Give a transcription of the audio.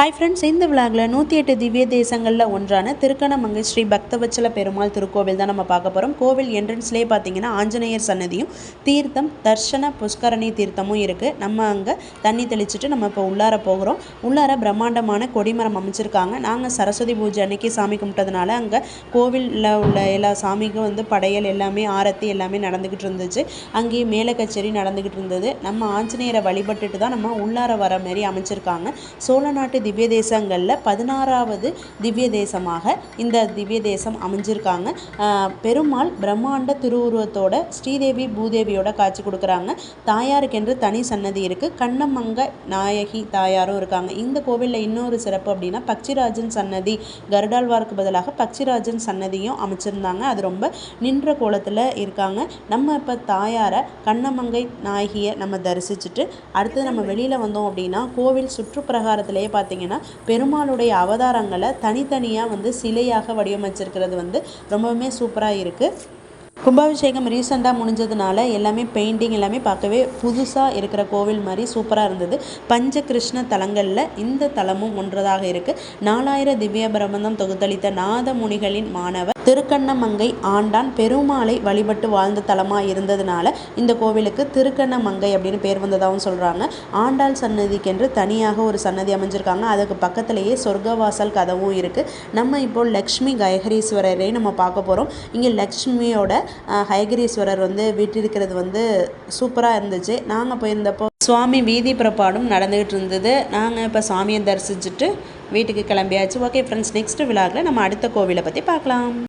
Hi friends இந்த விழாவில் நூற்றி எட்டு திவ்ய தேசங்களில் ஒன்றான திருக்கணமங்கை ஸ்ரீ பக்தவச்சல பெருமாள் திருக்கோவில் தான் நம்ம பார்க்க போகிறோம் கோவில் என்ட்ரன்ஸ்லேயே பார்த்தீங்கன்னா ஆஞ்சநேயர் சன்னதியும் தீர்த்தம் தர்ஷன புஷ்கரணி தீர்த்தமும் இருக்குது நம்ம அங்கே தண்ணி தெளிச்சுட்டு நம்ம இப்போ உள்ளார போகிறோம். உள்ளார பிரம்மாண்டமான கொடிமரம் அமைச்சிருக்காங்க நாங்கள் சரஸ்வதி பூஜை அன்னைக்கு சாமி கும்பிட்டதுனால அங்கே கோவிலில் உள்ள எல்லா சாமிக்கும் வந்து படையல் எல்லாமே ஆரத்தி எல்லாமே நடந்துக்கிட்டு இருந்துச்சு. அங்கேயே மேல கச்சேரி நடந்துக்கிட்டு இருந்தது. நம்ம ஆஞ்சநேயரை வழிபட்டுட்டு தான் நம்ம உள்ளார வர மாரி அமைச்சிருக்காங்க சோழ நாட்டு திவ்ய தேசங்களில் பதினாறாவது திவ்ய தேசமாக இந்த திவ்ய தேசம் அமைஞ்சிருக்காங்க பெருமாள் பிரம்மாண்ட திருவுருவத்தோட ஸ்ரீதேவி பூதேவியோட காட்சி கொடுக்குறாங்க. தாயாருக்கென்று தனி சன்னதி இருக்குது கண்ணமங்க நாயகி தாயாரும் இருக்காங்க. இந்த கோவிலில் இன்னொரு சிறப்பு அப்படின்னா பக்ஷிராஜன் சன்னதி. கருடாழ்வாருக்கு பதிலாக பக்ஷிராஜன் சன்னதியும் அமைச்சிருந்தாங்க. அது ரொம்ப நின்ற கோலத்தில் இருக்காங்க. நம்ம இப்போ தாயாரை கண்ணமங்கை நாயகியை நம்ம தரிசிச்சுட்டு அடுத்தது நம்ம வெளியில் வந்தோம் அப்படின்னா கோவில் சுற்றுப்பிரகாரத்திலேயே பார்த்து பார்த்திங்கன்னா பெருமாளுடைய அவதாரங்களை தனித்தனியாக வந்து சிலையாக வடிவமைச்சிருக்கிறது வந்து ரொம்பவுமே சூப்பராக இருக்குது கும்பாபிஷேகம் ரீசெண்டாக முடிஞ்சதுனால எல்லாமே பெயிண்டிங் எல்லாமே பார்க்கவே புதுசாக இருக்கிற கோவில் மாதிரி சூப்பராக இருந்தது. பஞ்ச கிருஷ்ண தலங்களில் இந்த தலமும் ஒன்றதாக இருக்குது நாலாயிரம் திவ்ய பிரபந்தம் தொகுத்தளித்த நாதமுனிகளின் மாணவர் திருக்கண்ணமங்கை ஆண்டான் பெருமாளை வழிபட்டு வாழ்ந்த தலமாக இருந்ததுனால இந்த கோவிலுக்கு திருக்கண்ணமங்கை அப்படின்னு பேர் வந்ததாகவும் சொல்கிறாங்க ஆண்டாள் சன்னதிக்கென்று தனியாக ஒரு சன்னதி அமைஞ்சிருக்காங்க. அதுக்கு பக்கத்திலேயே சொர்க்கவாசல் கதவும் இருக்குது நம்ம இப்போ லக்ஷ்மி கயகரீஸ்வரரை நம்ம பார்க்க போகிறோம் இங்கே லக்ஷ்மியோட ஹயகிரீஸ்வரர் வந்து விட்டிருக்கிறது வந்து சூப்பராக இருந்துச்சு. நாங்கள் போயிருந்தப்போ சுவாமி வீதி புறப்பாடும் நடந்துகிட்டு இருந்தது. நாங்கள் இப்போ சாமியை தரிசிச்சுட்டு வீட்டுக்கு கிளம்பியாச்சு. ஓகே ஃப்ரெண்ட்ஸ் நெக்ஸ்ட் விழாவில் நம்ம அடுத்த கோவிலை பற்றி பார்க்கலாம்.